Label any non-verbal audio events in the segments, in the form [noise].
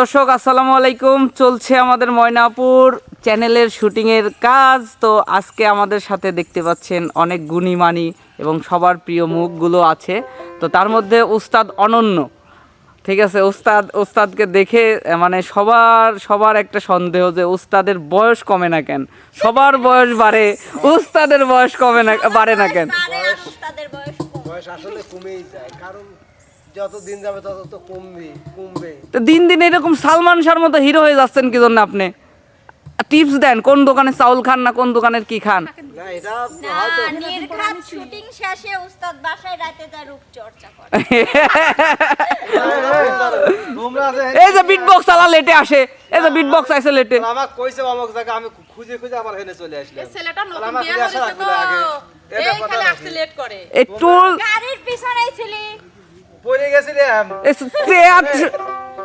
দর্শক, আসসালামু আলাইকুম। চলছে আমাদের ময়নাপুর চ্যানেলের শুটিংয়ের কাজ। তো আজকে আমাদের সাথে দেখতে পাচ্ছেন অনেক গুণীমানি এবং সবার প্রিয় মুখগুলো আছে। তো তার মধ্যে উস্তাদ অনন্য। ঠিক আছে, উস্তাদ, উস্তাদকে দেখে মানে সবার সবার একটা সন্দেহ যে উস্তাদের বয়স কমে না কেন? সবার বয়স বাড়ে, উস্তাদের বয়স কমে না, বাড়ে না কেন? বয়স আসলে কমেই যায়, কারণ যত দিন যাবে তত তো কমবে কমবে। তো দিন দিন এরকম সালমান শাহর মতো হিরো হয়ে যাচ্ছেন কি জন্য আপনি? টিপস দেন কোন দোকানে চাউল খান না কোন দোকানের কি খান? না এটা হয়তো নির্ঘাত শুটিং শেষে উস্তাদ বাসায় রাতে যায় রূপচর্চা করে। তোমরা এই যে বিট বক্স আলা লেটে আসে এই যে বিট বক্স আইসে লেটে আমাকে কইছে অমুক জায়গা আমি খুঁজে খুঁজে আবার হেনে চলে আসলাম। ছেলেটা নতুন আমার বিয়ে বিয়ে হয়েছে তো। লাগবে আগে। এটা এই খালি আসতে লেট করে। একটু গাড়ির পিছনেই ছিলি। পড়ে গেছিলাম।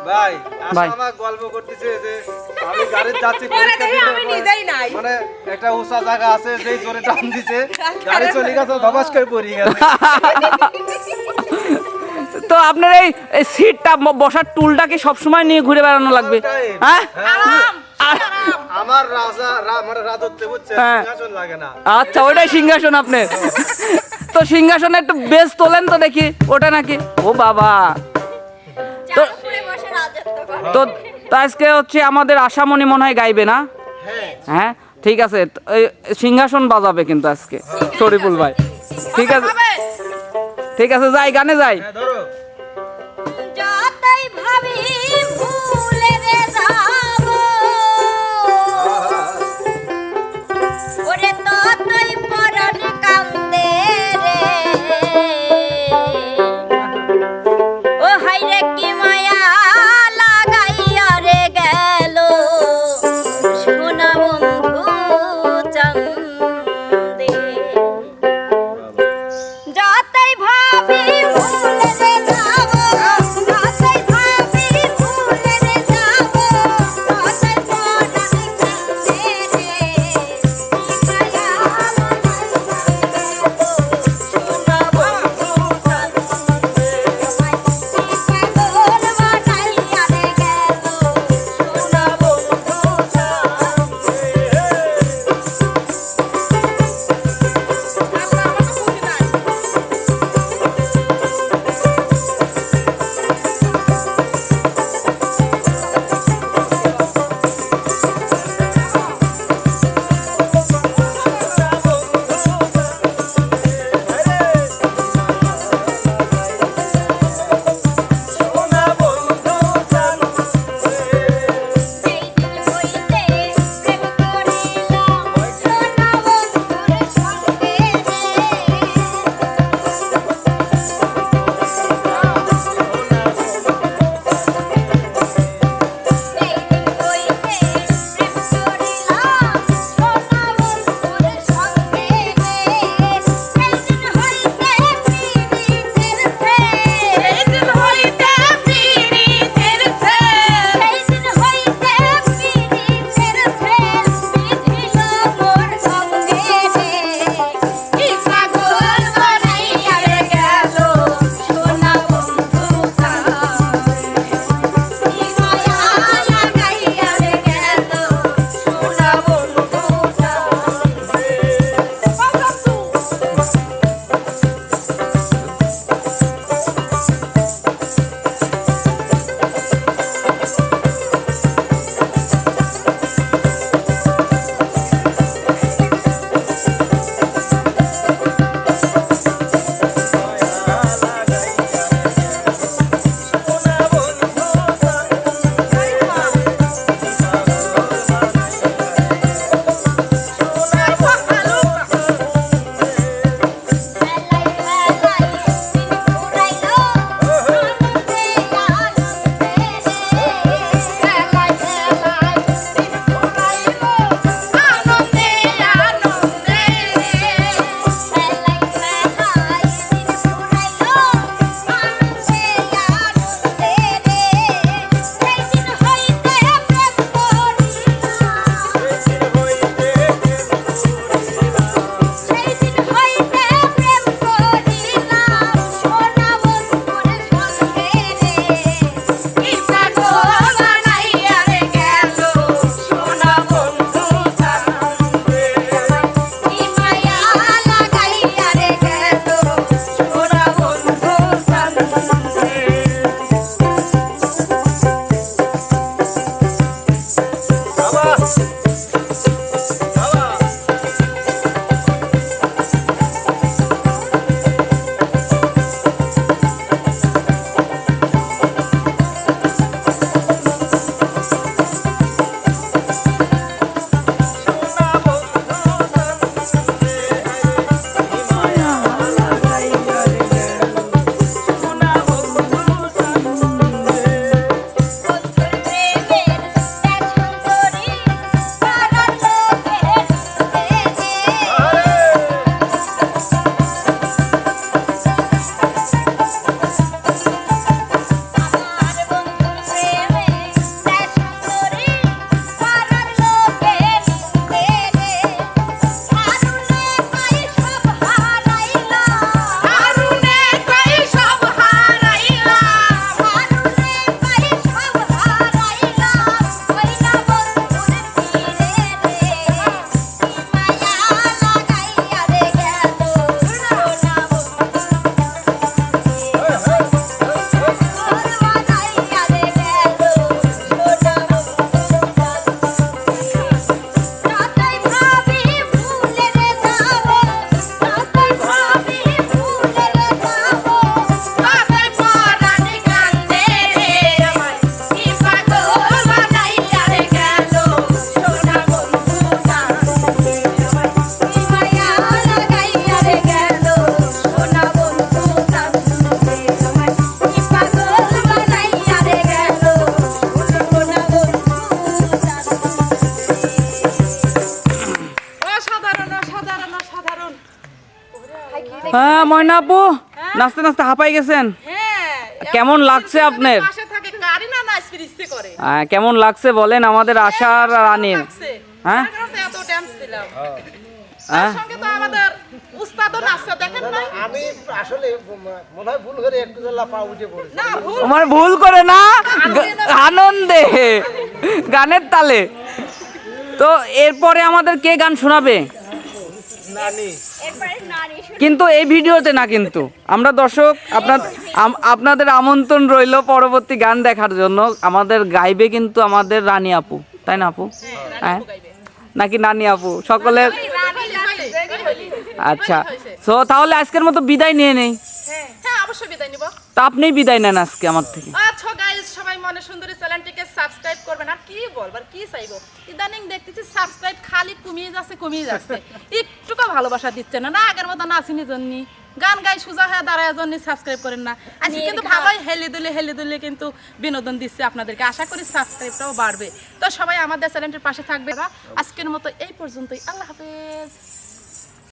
ভাই ভাই। আমার গল্প করতেছে যে আমি গাড়ির [laughs] যাচ্ছি পরীক্ষা দিতে, আমি নিজেই নাই। মানে একটা উঁচা জায়গা আছে যেই জোরে টান দিছে। [laughs] গাড়ি চলে গেছে ধবাস করে পড়ে গেছে। তো আপনার এই সিটটা বসার টুলটা কি সবসময় নিয়ে ঘুরে বেড়ানো লাগবে? হ্যাঁ? আমার রাজা রা- মানে রাজত্বে বুঝছে হ্যাঁ। সিংহাসন লাগে না। আচ্ছা ওটাই সিংহাসন আপনি তো সিংহাসনে একটু বেশ তোলেন তো দেখি ওটা নাকি? ও বাবা। তো তো আজকে হচ্ছে আমাদের আশামণি মনে হয় গাইবে না? হ্যাঁ। হ্যাঁ ঠিক আছে। সিংহাসন বাজাবে কিন্তু আজকে শরীফুল ভাই। ঠিক আছে। ঠিক আছে যাই গানে যাই। হ্যাঁ ময়না আপু নাচতে নাচতে হাঁপাই গেছেন। হ্যাঁ কেমন লাগছে আপনার? হ্যাঁ, কেমন লাগছে বলেন আমাদের আশার রানীর। হ্যাঁ? তার কারণে তো এত ড্যান্স দিলাম। হ্যাঁ? তার সঙ্গে তো আমাদের উস্তাদও নাচছে দেখেন না আমি আসলে মনে হয় ভুল করে একটু জেলা পা উঠে পড়েছি। না ভুল। আমার ভুল করে না? আনন্দে গানের তালে। তো এরপরে আমাদের কে গান শোনাবে নানি এরপরে নারী শুরু কিন্তু এই ভিডিওতে না কিন্তু আমরা দর্শক আপনার আপনাদের আমন্ত্রণ রইল পরবর্তী গান দেখার জন্য আমাদের গাইবে কিন্তু আমাদের রানী আপু তাই না আপু হ্যাঁ নাকি নানি আপু সকলের আচ্ছা তো তাহলে আজকের মতো বিদায় নিয়ে নেই হ্যাঁ অবশ্যই বিদায় তা আপনিই বিদায় নেন আজকে আমার থেকে আচ্ছা গাইস সবাই মনে সুন্দরী চ্যানেলটিকে সাবস্ক্রাইব করবেন আর কি বলবার কি চাইব ইদানিং দেখতেছি সাবস্ক্রাইব খালি কমিয়ে যাচ্ছে কমিয়ে যাচ্ছে একটুকু ভালোবাসা দিচ্ছে না। না আগের মতো নাচিনি জন্য গান গাই সোজা হয়ে দাঁড়ায় জন্য সাবস্ক্রাইব করেন না। আজকে কিন্তু ভালোই হেলে দুলে হেলে দুলে কিন্তু বিনোদন দিচ্ছে আপনাদেরকে। আশা করি সাবস্ক্রাইবটাও বাড়বে। তো সবাই আমাদের চ্যানেলটির পাশে থাকবে। আজকের মতো এই পর্যন্তই। আল্লাহ হাফেজ।